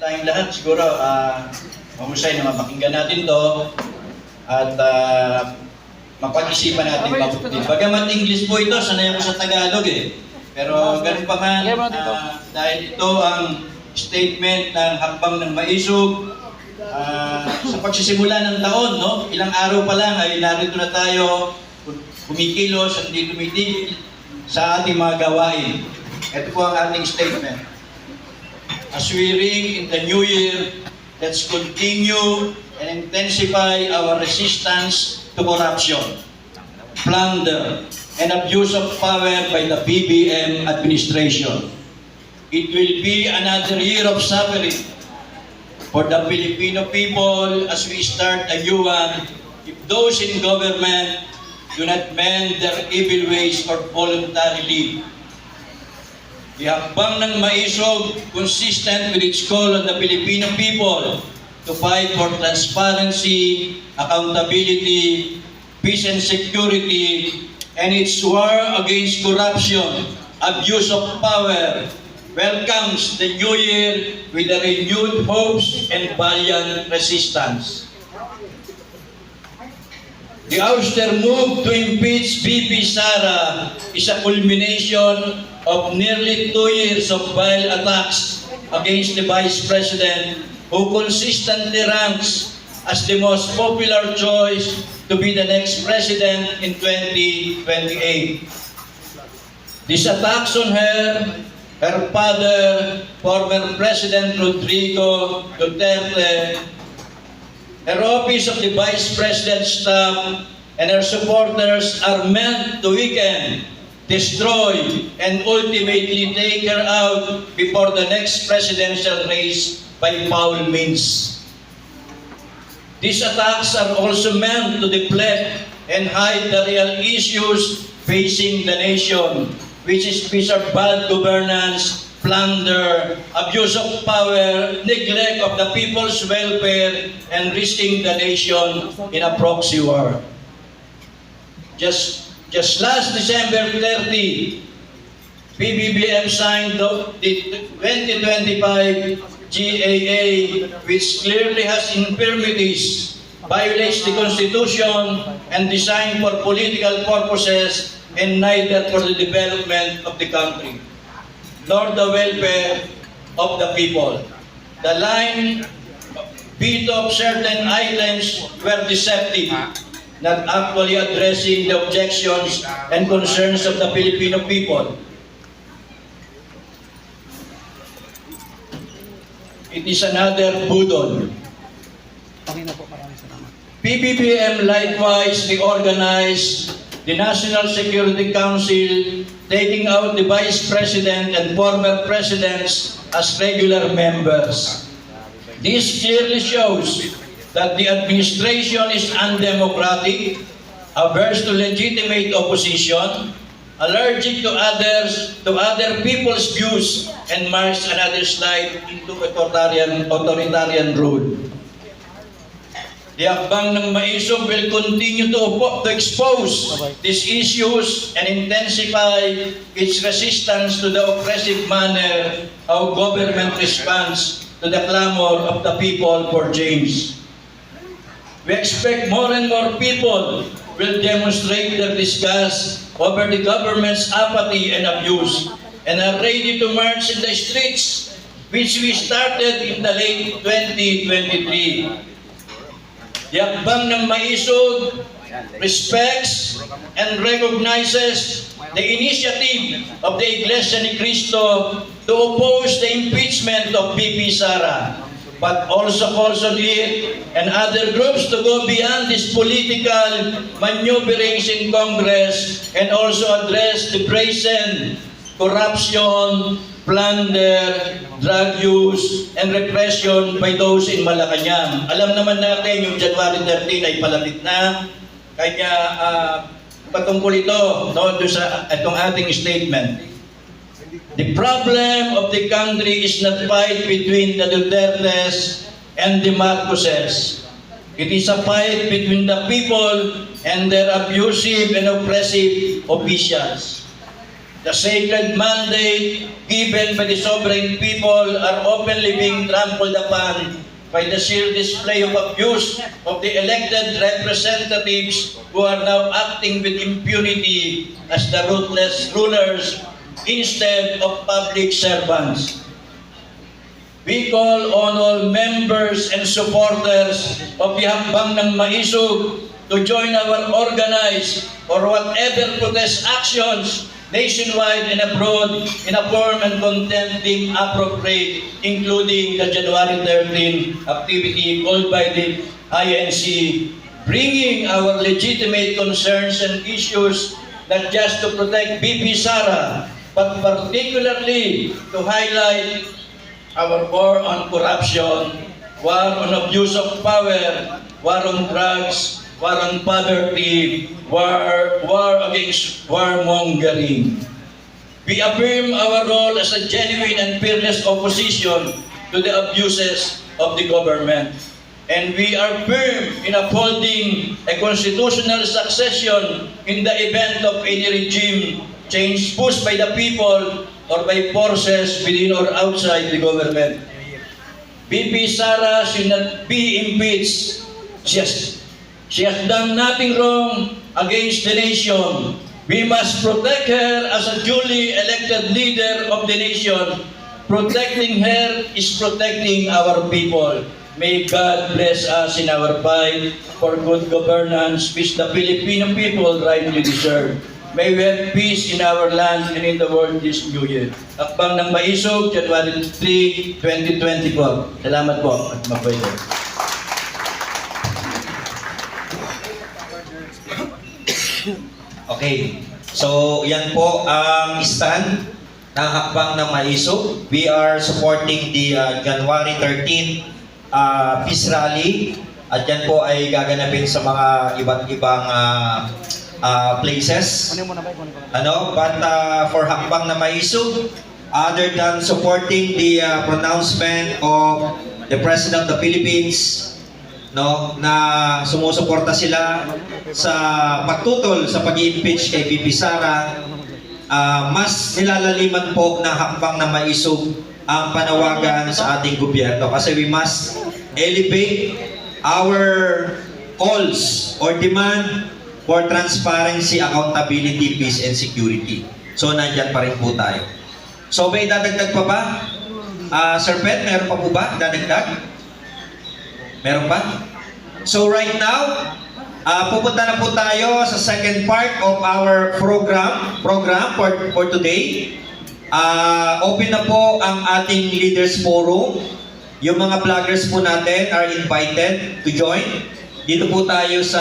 tayong lahat siguro ah mahusay na mapakinggan natin to at ah, mapag-isipan natin mabuti. Bagamat English po ito, sanay ako sa Tagalog eh. Pero ganun pa man, ah, dahil ito ang statement ng hakbang ng maisog, ah, sa pagsisimula ng taon, no? ilang araw pa lang ay narito na tayo, kumikilos, hindi tumitigil sa ating mga gawain. Ito po ang ating statement. As we ring in the new year, let's continue and intensify our resistance to corruption, plunder, and abuse of power by the BBM administration. It will be another year of suffering for the Filipino people as we start a new one if those in government do not mend their evil ways or voluntarily leave. Ihakbang ng maisog, consistent with its call on the Filipino people to fight for transparency, accountability, peace and security, and its war against corruption, abuse of power, welcomes the new year with a renewed hopes and valiant resistance. The ouster move to impeach BP Sara is a culmination of nearly two years of vile attacks against the Vice President who consistently ranks as the most popular choice to be the next president in 2028. These attacks on her, her father, former President Rodrigo Duterte, her office of the Vice President's staff and her supporters are meant to weaken, destroy, and ultimately take her out before the next presidential race by foul means. These attacks are also meant to deflect and hide the real issues facing the nation, which is which are bad governance, plunder, abuse of power, neglect of the people's welfare, and risking the nation in a proxy war. Just, just last December 30, PBBM signed the the 2025 GAA, which clearly has infirmities, violates the Constitution, and designed for political purposes and neither for the development of the country nor the welfare of the people. The line veto of certain items were deceptive, not actually addressing the objections and concerns of the Filipino people. It is another budol. PBBM likewise reorganized the National Security Council, taking out the Vice President and former presidents as regular members. This clearly shows that the administration is undemocratic, averse to legitimate opposition, allergic to others, to other people's views, and marks another slide into authoritarian, authoritarian rule. The Akbang ng Maisog will continue to, to expose these issues and intensify its resistance to the oppressive manner how government responds to the clamor of the people for change. We expect more and more people will demonstrate their disgust over the government's apathy and abuse and are ready to march in the streets which we started in the late 2023. Yakbang ng maisog respects and recognizes the initiative of the Iglesia ni Cristo to oppose the impeachment of BP Sara, but also it and other groups to go beyond these political maneuverings in Congress and also address the brazen corruption, plunder, drug use, and repression by those in Malacanang. Alam naman natin yung January 13 ay palapit na, kaya uh, patungkol ito no, sa itong ating statement. The problem of the country is not fight between the Dutertes and the Marcoses. It is a fight between the people and their abusive and oppressive officials. The sacred mandate given by the sovereign people are openly being trampled upon by the sheer display of abuse of the elected representatives who are now acting with impunity as the ruthless rulers instead of public servants. We call on all members and supporters of the Hakbang ng Maisog to join our organized or whatever protest actions nationwide and abroad in a form and content deemed appropriate, including the January 13 activity called by the INC, bringing our legitimate concerns and issues not just to protect BP Sara, but particularly to highlight our war on corruption, war on abuse of power, war on drugs, war on poverty, war, war against warmongering. We affirm our role as a genuine and fearless opposition to the abuses of the government. And we are firm in upholding a constitutional succession in the event of any regime change pushed by the people or by forces within or outside the government. BP Sara should not be impeached. She has, she has done nothing wrong against the nation. We must protect her as a duly elected leader of the nation. Protecting her is protecting our people. May God bless us in our fight for good governance, which the Filipino people rightly deserve. May we have peace in our land and in the world this new year. Akbang ng Maisog, January 3, 2024. Salamat po at mabuhay. Okay. So, yan po ang stand ng Hakbang ng Maiso. We are supporting the uh, January 13 uh, peace rally. At yan po ay gaganapin sa mga iba't ibang uh, uh, places. Na na. Ano? But uh, for Hakbang na Maiso, other than supporting the uh, pronouncement of the President of the Philippines, no, na sumusuporta sila sa pagtutol sa pag-impeach kay BP Sara, ah, mas nilalaliman po ng hakbang na maisog ang panawagan sa ating gobyerno kasi we must elevate our calls or demand for transparency, accountability, peace, and security. So, nandyan pa rin po tayo. So, may dadagdag pa ba? Ah, Sir Pet, meron pa po ba dadagdag? Meron pa? So right now, ah pupunta na po tayo sa second part of our program program for, for today. Ah open na po ang ating Leaders Forum. Yung mga vloggers po natin are invited to join. Dito po tayo sa